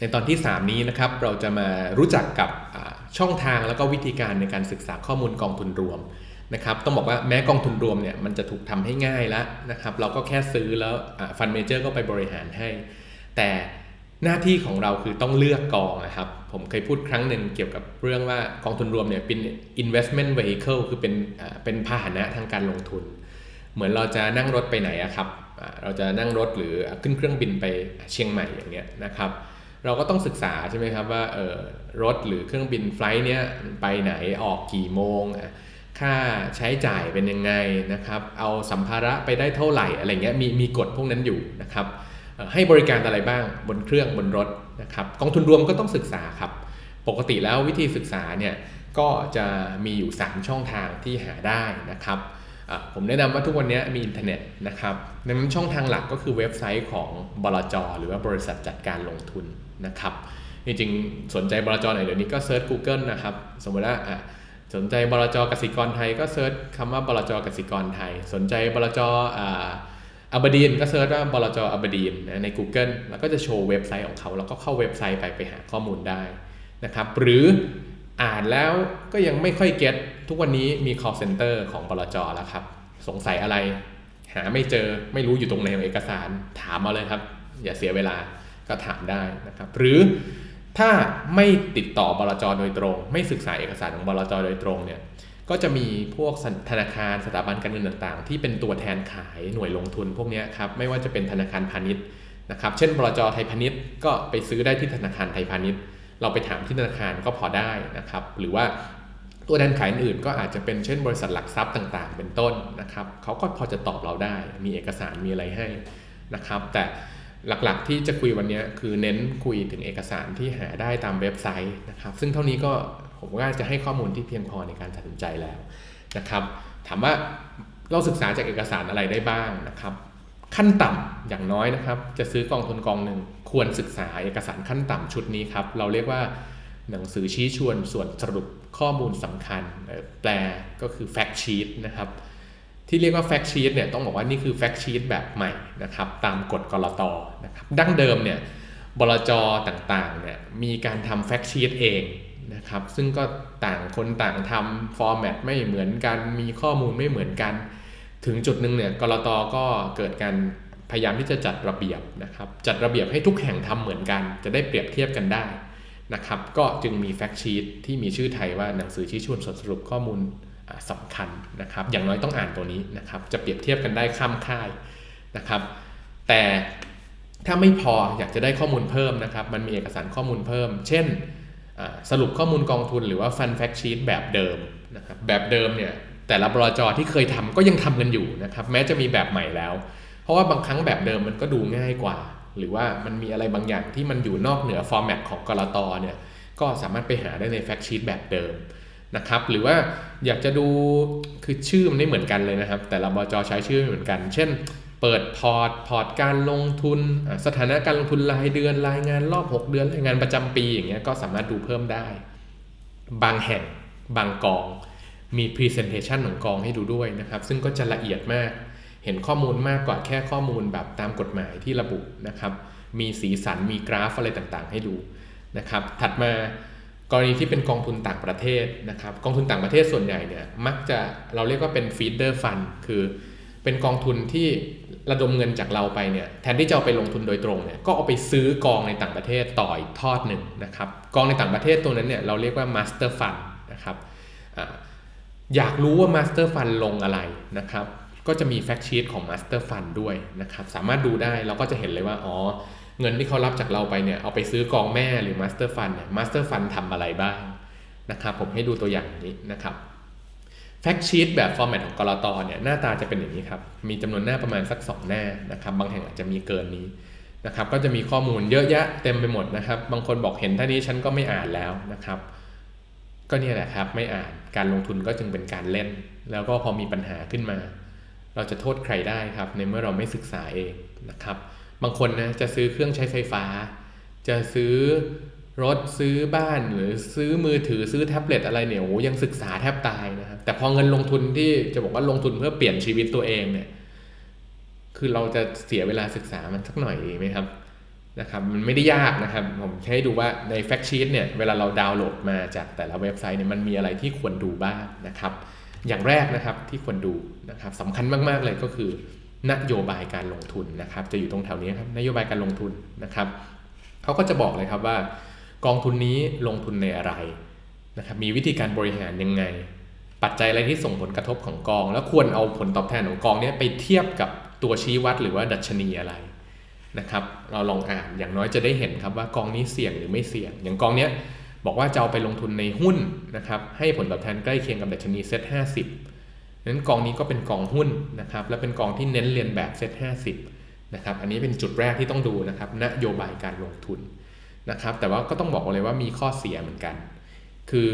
ในตอนที่ 3 นี้นะครับเราจะมารู้จักกับช่องทางแล้วก็วิธีการในการศึกษาข้อมูลกองทุนรวมนะครับต้องบอกว่าแม้กองทุนรวมเนี่ยมันจะถูกทำให้ง่ายแล้วนะครับเราก็แค่ซื้อแล้วฟันเมเจอร์ก็ไปบริหารให้ แต่หน้าที่ของเราคือต้องเลือกกองนะครับ ผมเคยพูดครั้งหนึ่งเกี่ยวกับเรื่องว่ากองทุนรวมเนี่ยเป็น investment vehicle คือเป็นเป็นพาหนะทางการลงทุน เหมือนเราจะนั่งรถไปไหนอะครับเราจะนั่งรถหรือขึ้นเครื่องบินไปเชียงใหม่อย่างเงี้ยนะครับ เราก็ต้องศึกษาใช่ไหมครับว่าเออรถหรือเครื่องบินไฟล์เนี้ยไปไหนออกกี่โมง ค่าใช้จ่ายเป็นยังไงนะครับ เอาสัมภาระไปได้เท่าไหร่อะไรเงี้ยมีมีกฎพวกนั้นอยู่นะครับให้บริการอะไรบ้างบนเครื่องบนรถนะครับกองทุนรวมก็ต้องศึกษาครับ ปกติแล้ววิธีศึกษาเนี่ยก็จะมีอยู่ 3 ช่องทางที่หาได้นะครับ ผมแนะนำว่าทุกวันนี้มีอินเทอร์เน็ตนะครับดังนั้นช่องทางหลักก็คือเว็บไซต์ของบลจหรือว่าบริษัทจัดการลงทุนนะครับจริงๆสนใจบลจไหนเดี๋ยวนี้ก็เซิร์ช Google นะครับ สมมติว่าสนใจบลจกสิกรไทยก็เซิร์ชคำว่าบลจกสิกรไทย สนใจบลจอับดีนก็เซิร์ชว่าบลจอับดีนใน Google แล้วก็จะโชว์เว็บไซต์ของเขา แล้วก็เข้าเว็บไซต์ไปไปหาข้อมูลได้นะครับหรืออ่านแล้วก็ยังไม่ค่อยเก็ต ทุกวันนี้มี call center ของบลจแล้วครับ สงสัยอะไร หาไม่เจอไม่รู้อยู่ตรงไหนของเอกสาร ถามมาเลยครับ อย่าเสียเวลาก็ถามได้นะครับ หรือถ้าไม่ติดต่อบลจโดยตรง ไม่ศึกษาเอกสารของบลจโดยตรงเนี่ยก็จะมีพวกธนาคารสถาบันการเงินต่างๆ ที่เป็นตัวแทนขายหน่วยลงทุนพวกนี้ครับไม่ว่าจะเป็นธนาคารพาณิชย์นะครับ เช่นบลจไทยพาณิชย์ก็ไปซื้อได้ที่ธนาคารไทยพาณิชย์ เราไปถามที่ธนาคารก็พอได้นะครับ หรือว่า ตัวแทนขายอื่นก็อาจจะเป็นเช่นบริษัทหลักทรัพย์ต่าง ๆ เป็นต้นนะครับเขาก็พอจะตอบเราได้ มีเอกสารมีอะไรให้นะครับ แต่หลักๆที่จะคุยวันนี้คือเน้นคุยถึงเอกสารที่หาได้ตามเว็บไซต์นะครับ ซึ่งเท่านี้ก็ผมว่าจะให้ข้อมูลที่เพียงพอในการตัดสินใจแล้วนะครับ ถามว่าเราศึกษาจากเอกสารอะไรได้บ้างนะครับ ขั้นต่ำอย่างน้อยนะครับ จะซื้อกองทุนกองหนึ่งควรศึกษาเอกสารขั้นต่ำชุดนี้ครับเราเรียกว่า หนังสือชี้ชวนส่วนสรุปข้อมูลสำคัญ แปลก็คือ fact sheet นะครับ ที่เรียกว่าแฟกชีตเนี่ยต้องบอกว่านี่คือแฟกชีตแบบใหม่นะครับ ตามกฎกรตนะครับดั้งเดิมเนี่ยบลจต่างๆเนี่ยมีการทำแฟกชีตเองนะครับ ซึ่งก็ต่างคนต่างทำฟอร์แมตไม่เหมือนกัน มีข้อมูลไม่เหมือนกัน ถึงจุดหนึ่งเนี่ยกรตก็เกิดการพยายามที่จะจัดระเบียบนะครับ จัดระเบียบให้ทุกแห่งทำเหมือนกัน จะได้เปรียบเทียบกันได้ นะครับ ก็จึงมีแฟกชีตที่มีชื่อไทยว่าหนังสือชี้ชวนสรุปข้อมูลสำคัญนะครับ อย่างน้อยต้องอ่านตัวนี้นะครับ จะเปรียบเทียบกันได้ข้ามค่ายนะครับ แต่ถ้าไม่พออยากจะได้ข้อมูลเพิ่มนะครับ มันมีเอกสารข้อมูลเพิ่ม เช่นสรุปข้อมูลกองทุนหรือว่าฟันแฟกชีตแบบเดิมนะครับ แบบเดิมเนี่ยแต่ละบลจที่เคยทำก็ยังทำกันอยู่นะครับ แม้จะมีแบบใหม่แล้ว เพราะว่าบางครั้งแบบเดิมมันก็ดูง่ายกว่า หรือว่ามันมีอะไรบางอย่างที่มันอยู่นอกเหนือฟอร์แมตของกรตเนี่ยก็สามารถไปหาได้ในแฟกชีตแบบเดิมนะครับหรือว่าอยากจะดูคือชื่อมันไม่เหมือนกันเลยนะครับ แต่ละบจใช้ชื่อไม่เหมือนกัน เช่น เปิดพอร์ตพอร์ตการลงทุน สถานะการลงทุนรายเดือนรายงานรอบ 6 เดือนรายงานประจำปีอย่างเงี้ยก็สามารถดูเพิ่มได้ บางแห่งบางกองมี Presentation ของกองให้ดูด้วยนะครับ ซึ่งก็จะละเอียดมาก เห็นข้อมูลมากกว่าแค่ข้อมูลแบบตามกฎหมายที่ระบุนะครับ มีสีสันมีกราฟอะไรต่างๆ ให้ดูนะครับ ถัดมากรณีที่เป็นกองทุนต่างประเทศนะครับ กองทุนต่างประเทศส่วนใหญ่เนี่ยมักจะเราเรียกว่าเป็นฟีดเดอร์ฟันคือเป็นกองทุนที่ระดมเงินจากเราไปเนี่ยแทนที่จะเอาไปลงทุนโดยตรงเนี่ยก็เอาไปซื้อกองในต่างประเทศต่ออีกทอดหนึ่งนะครับกองในต่างประเทศตัวนั้นเนี่ยเราเรียกว่ามาสเตอร์ฟันนะครับอยากรู้ว่ามาสเตอร์ฟันลงอะไรนะครับ ก็จะมีแฟกชีตของมาสเตอร์ฟันด้วยนะครับสามารถดูได้เราก็จะเห็นเลยว่าอ๋อเงินที่เขารับจากเราไปเนี่ยเอาไปซื้อกองแม่หรือมาสเตอร์ฟันเนี่ยมาสเตอร์ฟันทำอะไรบ้างนะครับผมให้ดูตัวอย่างนี้นะครับแฟกชีตแบบฟอร์แมตของกรตเนี่ยหน้าตาจะเป็นอย่างนี้ครับ มีจำนวนหน้าประมาณสัก 2 หน้านะครับบางแห่งอาจจะมีเกินนี้นะครับก็จะมีข้อมูลเยอะแยะเต็มไปหมดนะครับ บางคนบอกเห็นท่านี้ฉันก็ไม่อ่านแล้วนะครับ ก็เนี่ยแหละครับไม่อ่านการลงทุนก็จึงเป็นการเล่น แล้วก็พอมีปัญหาขึ้นมา เราจะโทษใครได้ครับ ในเมื่อเราไม่ศึกษาเองนะครับ บางคนนะจะซื้อเครื่องใช้ไฟฟ้า จะซื้อรถซื้อบ้านหรือซื้อมือถือซื้อแท็บเล็ตอะไรเนี่ยโอ้ยังศึกษาแทบตายนะครับแต่พอเงินลงทุนที่จะบอกว่าลงทุนเพื่อเปลี่ยนชีวิตตัวเองเนี่ยคือเราจะเสียเวลาศึกษามันสักหน่อยไหมครับนะครับมันไม่ได้ยากนะครับผมให้ดูว่าใน Fact Sheet เนี่ยเวลาเราดาวน์โหลดมาจากแต่ละเว็บไซต์เนี่ยมันมีอะไรที่ควรดูบ้างนะครับ อย่างแรกนะครับที่ควรดูนะครับสำคัญมาก ๆ เลยก็คือนโยบายการลงทุนนะครับ จะอยู่ตรงแถวนี้ครับนโยบายการลงทุนนะครับเขาก็จะบอกเลยครับว่ากองทุนนี้ลงทุนในอะไรนะครับมีวิธีการบริหารยังไง ปัจจัยอะไรที่ส่งผลกระทบของกอง แล้วควรเอาผลตอบแทนของกองนี้ไปเทียบกับตัวชี้วัดหรือว่าดัชนีอะไรนะครับ เราลองอ่านอย่างน้อยจะได้เห็นครับว่ากองนี้เสี่ยงหรือไม่เสี่ยง อย่างกองเนี้ย บอกว่าจะเอาไปลงทุนในหุ้นนะครับให้ผลตอบแทนใกล้เคียงกับดัชนีเซ็ตห้าสิบนั้นกองนี้ก็เป็นกองหุ้นนะครับและเป็นกองที่เน้นเรียนแบบเซ็ตห้าสิบนะครับอันนี้เป็นจุดแรกที่ต้องดูนะครับนโยบายการลงทุนนะครับแต่ว่าก็ต้องบอกเลยว่ามีข้อเสียเหมือนกัน คือ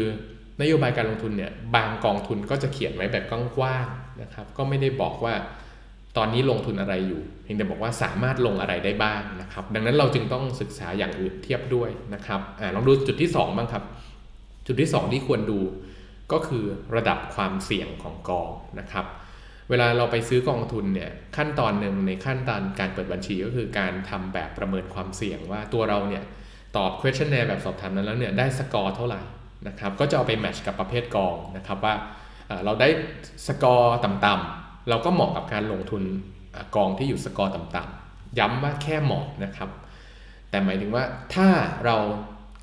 นโยบายการลงทุนเนี่ยบางกองทุนก็จะเขียนไว้แบบกว้างๆนะครับก็ไม่ได้บอกว่า ตอนนี้ลงทุนอะไรอยู่เพียงแต่บอกว่าสามารถลงอะไรได้บ้างนะครับ ดังนั้นเราจึงต้องศึกษาอย่างอื่นเทียบด้วยนะครับอลองดูจุดที่ 2 บ้างครับ จุดที่ 2 ที่ควรดูก็คือระดับความเสี่ยงของกองนะครับ เวลาเราไปซื้อกองทุนเนี่ยขั้นตอนหนึ่งในขั้นตอนการเปิดบัญชีก็คือการทำแบบประเมินความเสี่ยงว่าตัวเราเนี่ยตอบ questionnaire แบบสอบถามนั้นแล้วเนี่ยได้สกอร์เท่าไหร่นะครับก็จะเอาไปแมทช์กับประเภทกองนะครับว่าเราได้สกอร์ต่ำ เราก็เหมาะกับการลงทุนกองที่อยู่สกอร์ต่ำๆย้ำว่าแค่เหมาะนะครับ แต่หมายถึงว่าถ้าเรา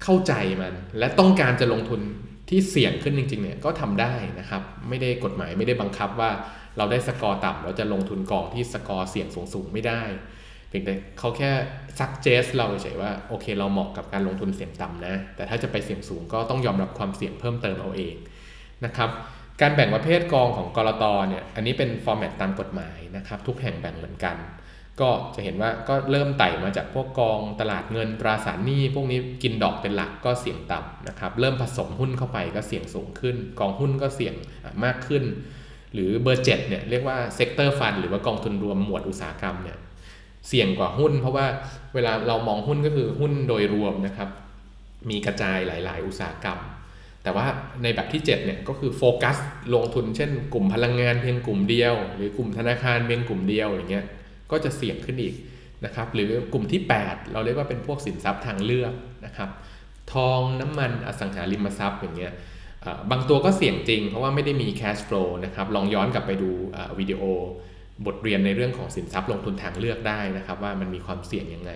เข้าใจมัน และต้องการจะลงทุนที่เสี่ยงขึ้นจริงๆเนี่ยก็ทำได้นะครับ ไม่ได้กฎหมายไม่ได้บังคับว่าเราได้สกอร์ต่ำเราจะลงทุนกองที่สกอร์เสี่ยงสูงๆไม่ได้เพียงแต่เขาแค่ซักเจสเราเฉยๆว่าโอเค เราเหมาะกับการลงทุนเสี่ยงต่ำนะ แต่ถ้าจะไปเสี่ยงสูงก็ต้องยอมรับความเสี่ยงเพิ่มเติมเอาเองนะครับ การแบ่งประเภทกองของกรตเนี่ยอันนี้เป็นฟอร์แมตตามกฎหมายนะครับทุกแห่งแบ่งเหมือนกัน ก็จะเห็นว่าก็เริ่มไต่มาจากพวกกองตลาดเงินตราสารหนี้พวกนี้กินดอกเป็นหลักก็เสี่ยงต่ำนะครับเริ่มผสมหุ้นเข้าไปก็เสี่ยงสูงขึ้น กองหุ้นก็เสี่ยงมากขึ้น หรือเบอร์เจ็ดเนี่ยเรียกว่าเซกเตอร์ฟันหรือว่ากองทุนรวมหมวดอุตสาหกรรมเนี่ยเสี่ยงกว่าหุ้น เพราะว่าเวลาเรามองหุ้นก็คือหุ้นโดยรวมนะครับมีกระจายหลาย ๆ อุตสาหกรรม แต่ว่าในแบบที่7เนี่ยก็คือโฟกัสลงทุนเช่น กลุ่มพลังงานเพียงกลุ่มเดียว หรือกลุ่มธนาคารเพียงกลุ่มเดียวอย่างเงี้ยก็จะเสี่ยงขึ้นอีกนะครับหรือกลุ่มที่ 8 เราเรียกว่าเป็นพวกสินทรัพย์ทางเลือกนะครับทองน้ำมันอสังหาริมทรัพย์อย่างเงี้ยบางตัวก็เสี่ยงจริงเพราะว่าไม่ได้มี cash flow นะครับลองย้อนกลับไปดูวิดีโอบทเรียนในเรื่องของสินทรัพย์ลงทุนทางเลือกได้นะครับว่ามันมีความเสี่ยงยังไง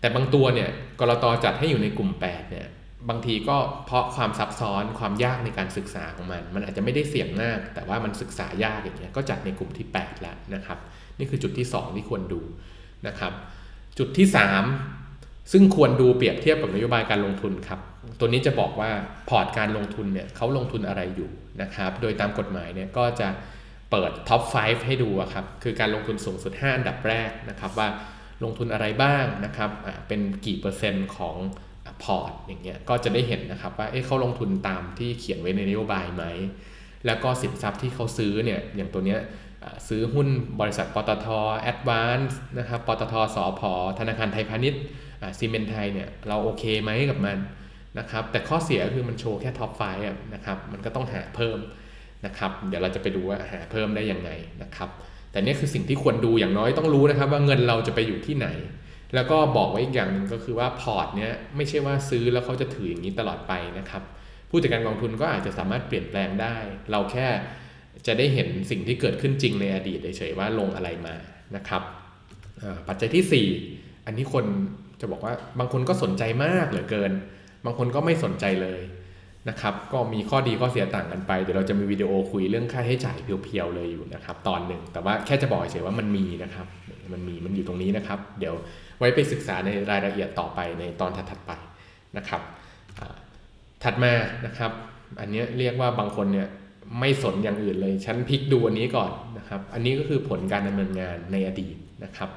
แต่บางตัวเนี่ยกรตจัดให้อยู่ในกลุ่ม8เนี่ย บางทีก็เพราะความซับซ้อนความยากในการศึกษาของมัน มันอาจจะไม่ได้เสี่ยงมาก แต่ว่ามันศึกษายากอย่างเงี้ยก็จัดในกลุ่มที่ 8 แล้วนะครับ นี่คือจุดที่ 2 ที่ควรดูนะครับ จุดที่ 3 ซึ่งควรดูเปรียบเทียบกับนโยบายการลงทุนครับ ตัวนี้จะบอกว่าพอร์ตการลงทุนเนี่ยเขาลงทุนอะไรอยู่นะครับ โดยตามกฎหมายเนี่ยก็จะเปิดท็อป 5 ให้ดูครับ คือการลงทุนสูงสุด 5 อันดับแรกนะครับว่าลงทุนอะไรบ้างนะครับอ่าเป็นกี่เปอร์เซ็นต์ของ พอร์ตอย่างเงี้ยก็จะได้เห็นนะครับว่าเอ๊ะเขาลงทุนตามที่เขียนไว้ในนโยบายไหม แล้วก็สินทรัพย์ที่เขาซื้อเนี่ยอย่างตัวเนี้ยซื้อหุ้นบริษัทปตทแอดวานซ์นะครับปตทสอพอธนาคารไทยพาณิชย์ซีเมนไทยเนี่ยเราโอเคไหมกับมันนะครับแต่ข้อเสียคือมันโชว์แค่ท็อปไฟนะครับมันก็ต้องหาเพิ่มนะครับเดี๋ยวเราจะไปดูว่าหาเพิ่มได้ยังไงนะครับแต่เนี่ยคือสิ่งที่ควรดูอย่างน้อยต้องรู้นะครับว่าเงินเราจะไปอยู่ที่ไหน แล้วก็บอกไว้อีกอย่างหนึ่งก็คือว่าพอร์ตเนี้ยไม่ใช่ว่าซื้อแล้วเขาจะถืออย่างนี้ตลอดไปนะครับ ผู้จัดการกองทุนก็อาจจะสามารถเปลี่ยนแปลงได้ เราแค่จะได้เห็นสิ่งที่เกิดขึ้นจริงในอดีตเฉยๆว่าลงอะไรมานะครับปัจจัยที่ 4 อันนี้คนจะบอกว่าบางคนก็สนใจมากเหลือเกิน บางคนก็ไม่สนใจเลย นะครับ ก็มีข้อดีข้อเสียต่างกันไป เดี๋ยวเราจะมีวิดีโอคุยเรื่องค่าใช้จ่ายเพียวๆเลยอยู่นะครับ ตอนหนึ่ง แต่ว่าแค่จะบอกเฉยๆว่ามันมีนะครับ มันมี มันอยู่ตรงนี้นะครับ เดี๋ยวไว้ไปศึกษาในรายละเอียดต่อไปในตอนถัดๆไปนะครับ ถัดมานะครับ อันนี้เรียกว่าบางคนเนี่ยไม่สนอย่างอื่นเลย ฉันพลิกดูอันนี้ก่อนนะครับ อันนี้ก็คือผลการดำเนินงานในอดีตนะครับ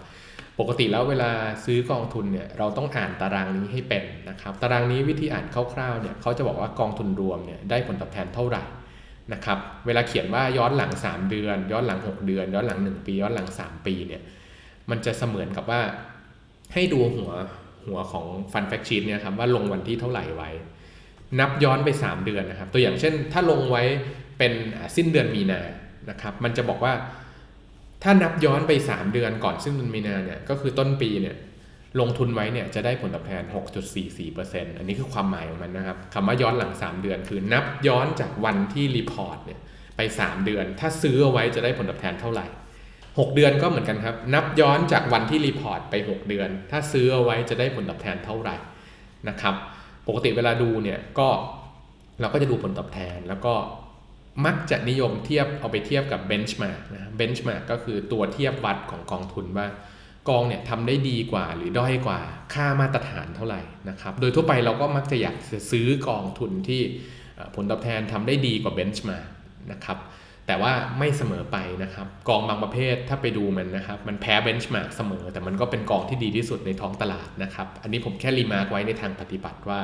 ปกติแล้วเวลาซื้อกองทุนเนี่ยเราต้องอ่านตารางนี้ให้เป็นนะครับ ตารางนี้วิธีอ่านคร่าวๆเนี่ยเขาจะบอกว่ากองทุนรวมเนี่ยได้ผลตอบแทนเท่าไหร่นะครับ เวลาเขียนว่าย้อนหลัง 3 เดือน ย้อนหลัง 6 เดือน ย้อนหลัง 1 ปี ย้อนหลัง 3 ปีเนี่ยมันจะเสมือนกับว่าให้ดูหัวหัวของฟันแฟกชีตเนี่ยครับว่าลงวันที่เท่าไหร่ไว้ นับย้อนไป 3 เดือนนะครับ ตัวอย่างเช่นถ้าลงไว้เป็นสิ้นเดือนมีนานะครับ มันจะบอกว่า ถ้านับย้อนไป 3 เดือนก่อนสิ้นเดือนมีนาเนี่ยก็คือต้นปีเนี่ยลงทุนไว้เนี่ยจะได้ผลตอบแทน 6.44%อันนี้คือความหมายของมันนะครับคำว่าย้อนหลัง 3 เดือน คือนับย้อนจากวันที่รีพอร์ตเนี่ยไป 3 เดือน ถ้าซื้อเอาไว้จะได้ผลตอบแทนเท่าไหร่ 6 เดือนก็เหมือนกันครับ นับย้อนจากวันที่รีพอร์ตไป 6 เดือน ถ้าซื้อเอาไว้จะได้ผลตอบแทนเท่าไหร่นะครับ ปกติเวลาดูเนี่ยก็เราก็จะดูผลตอบแทนแล้วก็ มักจะนิยมเทียบเอาไปเทียบกับเบนช์มาร์กนะเบนช์มาร์กก็คือตัวเทียบวัดของกองทุนว่ากองเนี่ยทำได้ดีกว่าหรือด้อยกว่าค่ามาตรฐานเท่าไหร่นะครับ โดยทั่วไปเราก็มักจะอยากซื้อกองทุนที่ผลตอบแทนทำได้ดีกว่าเบนช์มาร์กนะครับแต่ว่าไม่เสมอไปนะครับ กองบางประเภทถ้าไปดูมันนะครับ มันแพ้เบนช์มาร์กเสมอ แต่มันก็เป็นกองที่ดีที่สุดในท้องตลาดนะครับ อันนี้ผมแค่รีมาร์กไว้ในทางปฏิบัติว่า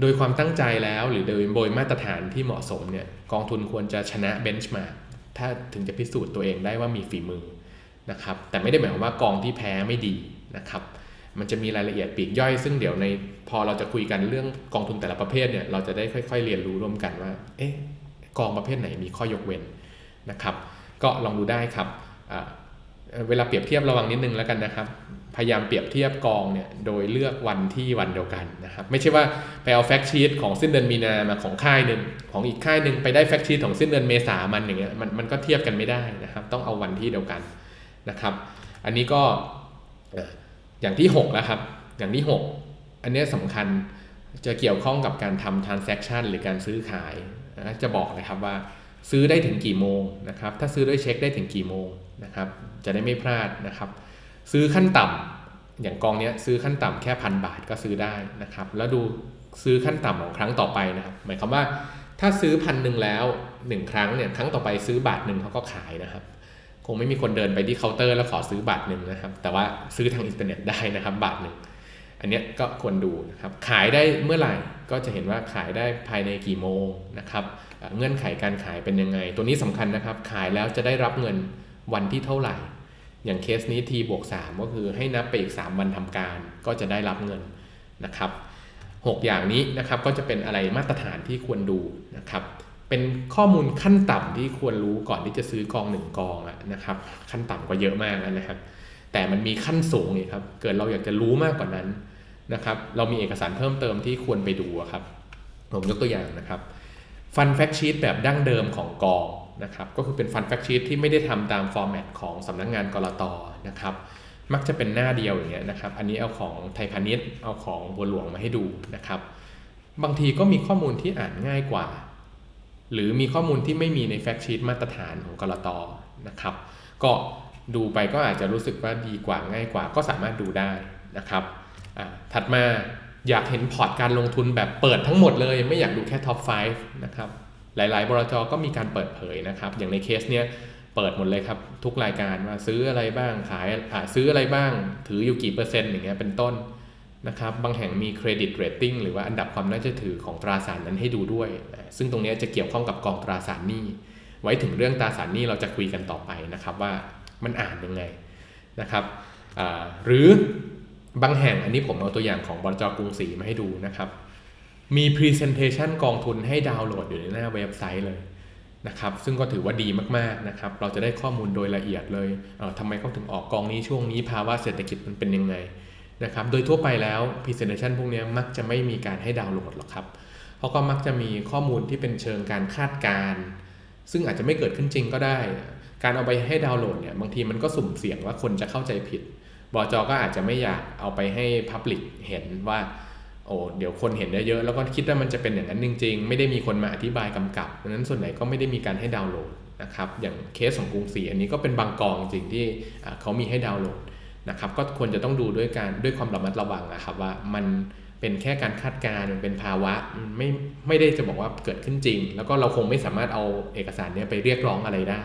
โดยความตั้งใจแล้วหรือโดยโดยมาตรฐานที่เหมาะสมเนี่ยกองทุนควรจะชนะเบนช์มาร์กถ้าถึงจะพิสูจน์ตัวเองได้ว่ามีฝีมือนะครับแต่ไม่ได้หมายความว่ากองที่แพ้ไม่ดีนะครับมันจะมีรายละเอียดปีกย่อย ซึ่งเดี๋ยวในพอเราจะคุยกันเรื่องกองทุนแต่ละประเภทเนี่ยเราจะได้ค่อย ๆ เรียนรู้ร่วมกันว่าเอ๊ะกองประเภทไหนมีข้อยกเว้นนะครับ ก็ลองดูได้ครับเวลาเปรียบเทียบระวังนิดนึงแล้วกันนะครับ พยายามเปรียบเทียบกองเนี่ยโดยเลือกวันที่วันเดียวกันนะครับไม่ใช่ว่าไปเอาแฟกชีตของสิ้นเดือนมีนามาของค่ายหนึ่งของอีกค่ายหนึ่งไปได้แฟกชีตของสิ้นเดือนเมษามันอย่างเงี้ยมันมันก็เทียบกันไม่ได้นะครับ ต้องเอาวันที่เดียวกันนะครับ อันนี้ก็อย่างที่6แล้วครับอย่างที่ 6 อันนี้สำคัญจะเกี่ยวข้องกับการทำ transaction หรือการซื้อขายจะบอกเลยครับว่าซื้อได้ถึงกี่โมงนะครับถ้าซื้อด้วยเช็คได้ถึงกี่โมงนะครับจะได้ไม่พลาดนะครับ ซื้อขั้นต่ำอย่างกองนี้ซื้อขั้นต่ำแค่พันบาทก็ซื้อได้นะครับ แล้วดูซื้อขั้นต่ำของครั้งต่อไปนะครับ หมายความว่าถ้าซื้อพันหนึ่งแล้ว1ครั้งเนี่ยครั้งต่อไปซื้อบาทหนึ่งเขาก็ขายนะครับ คงไม่มีคนเดินไปที่เคาน์เตอร์แล้วขอซื้อบาทหนึ่งนะครับ แต่ว่าซื้อทางอินเทอร์เน็ตได้นะครับ บาทหนึ่งอันนี้ก็ควรดูนะครับ ขายได้เมื่อไหร่ก็จะเห็นว่าขายได้ภายในกี่โมงนะครับ เงื่อนไขการขายเป็นยังไง ตัวนี้สำคัญนะครับ ขายแล้วจะได้รับเงินวันที่เท่าไหร่ อย่างเคสนี้ T บวก3ก็คือให้นับไปอีก 3 วันทำการก็จะได้รับเงินนะครับ 6 อย่างนี้นะครับก็จะเป็นอะไรมาตรฐานที่ควรดูนะครับ เป็นข้อมูลขั้นต่ำที่ควรรู้ก่อนที่จะซื้อกองหนึ่งกองนะครับ ขั้นต่ำก็เยอะมากนะครับ แต่มันมีขั้นสูงนี่ครับ เกิดเราอยากจะรู้มากกว่านั้นนะครับ เรามีเอกสารเพิ่มเติมที่ควรไปดูครับ ผมยกตัวอย่างนะครับฟันแฟกชีตแบบดั้งเดิมของกอง นะครับก็คือเป็นฟันแฟกชีตที่ไม่ได้ทำตามฟอร์แมตของสำนักงงานกรตนะครับมักจะเป็นหน้าเดียวอย่างเงี้ยนะครับ อันนี้เอาของไทยพาณิชย์เอาของบัวหลวงมาให้ดูนะครับ บางทีก็มีข้อมูลที่อ่านง่ายกว่า หรือมีข้อมูลที่ไม่มีในแฟกชีตมาตรฐานของกรตนะครับ ก็ดูไปก็อาจจะรู้สึกว่าดีกว่าง่ายกว่า ก็สามารถดูได้นะครับ ถัดมาอยากเห็นพอร์ตการลงทุนแบบเปิดทั้งหมดเลย ไม่อยากดูแค่ท็อป 5 นะครับ หลาย ๆ บรจก็มีการเปิดเผยนะครับ อย่างในเคสเนี้ยเปิดหมดเลยครับ ทุกรายการว่าซื้ออะไรบ้างขายซื้ออะไรบ้าง ถืออยู่กี่เปอร์เซ็นต์อย่างเงี้ยเป็นต้นนะครับบางแห่งมีเครดิตเรตติ้งหรือว่าอันดับความน่าเชื่อถือของตราสารนั้นให้ดูด้วย ซึ่งตรงนี้จะเกี่ยวข้องกับกองตราสารหนี้ ไว้ถึงเรื่องตราสารหนี้เราจะคุยกันต่อไปนะครับว่ามันอ่านยังไงนะครับหรือบางแห่งอันนี้ผมเอาตัวอย่างของบรจกรุงศรีมาให้ดูนะครับ มี Presentation กองทุนให้ดาวน์โหลดอยู่ในหน้าเว็บไซต์เลยนะครับ ซึ่งก็ถือว่าดีมากๆนะครับ เราจะได้ข้อมูลโดยละเอียดเลยเทำไมเขาถึงออกกองนี้ช่วงนี้ภาวะเศรษฐกิจมันเป็นยังไงนะครับ โดยทั่วไปแล้ว Presentation พวกนี้มักจะไม่มีการให้ดาวน์โหลดหรอกครับเขาก็มักจะมีข้อมูลที่เป็นเชิงการคาดการซึ่งอาจจะไม่เกิดขึ้นจริงก็ได้ การเอาไปให้ดาวน์โหลดเนี่ยบางทีมันก็สุ่มเสี่ยงว่าคนจะเข้าใจผิด บอจอก็อาจจะไม่อยากเอาไปให้ Public เห็นว่า โอ้เดี๋ยวคนเห็นเยอะๆแล้วก็คิดว่ามันจะเป็นอย่างนั้นจริง ๆ ไม่ได้มีคนมาอธิบายกำกับดังนั้นส่วนไหนก็ไม่ได้มีการให้ดาวน์โหลดนะครับอย่างเคสของกรุงศรีอันนี้ก็เป็นบางกองจริงที่เขามีให้ดาวน์โหลดนะครับก็ควรจะต้องดูด้วยการด้วยความระมัดระวังนะครับว่ามันเป็นแค่การคาดการณ์มันเป็นภาวะไม่ไม่ได้จะบอกว่าเกิดขึ้นจริง แล้วก็เราคงไม่สามารถเอาเอกสารนี้ไปเรียกร้องอะไรได้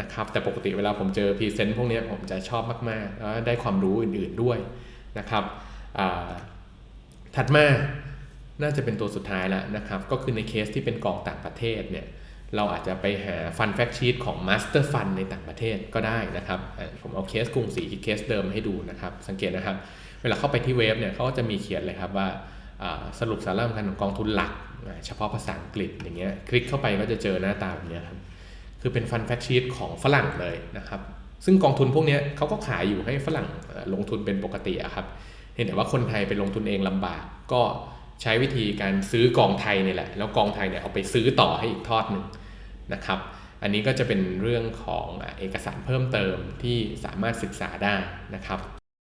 นะครับแต่ปกติเวลาผมเจอพรีเซนต์พวกนี้ผมจะชอบมากๆแล้วได้ความรู้อื่นๆด้วยนะครับ ถัดมาน่าจะเป็นตัวสุดท้ายแล้วนะครับ ก็คือในเคสที่เป็นกองต่างประเทศเนี่ยเราอาจจะไปหาฟันแฟกชีตของมาสเตอร์ฟันในต่างประเทศก็ได้นะครับ ผมเอาเคสกรุงศรีเคสเดิมให้ดูนะครับ สังเกตนะครับ เวลาเข้าไปที่เว็บเนี่ยเขาก็จะมีเขียนเลยครับว่าสรุปสาระสำคัญของกองทุนหลัก เฉพาะภาษาอังกฤษอย่างเงี้ยคลิกเข้าไปก็จะเจอหน้าตาแบบนี้ครับคือเป็นฟันแฟกชีตของฝรั่งเลยนะครับ ซึ่งกองทุนพวกนี้เขาก็ขายอยู่ให้ฝรั่งลงทุนเป็นปกติครับ เห็นแต่ว่าคนไทยไปลงทุนเองลำบาก ก็ใช้วิธีการซื้อกองไทยเนี่ยแหละ แล้วกองไทยเนี่ยเอาไปซื้อต่อให้อีกทอดหนึ่งนะครับ อันนี้ก็จะเป็นเรื่องของเอกสารเพิ่มเติมที่สามารถศึกษาได้นะครับ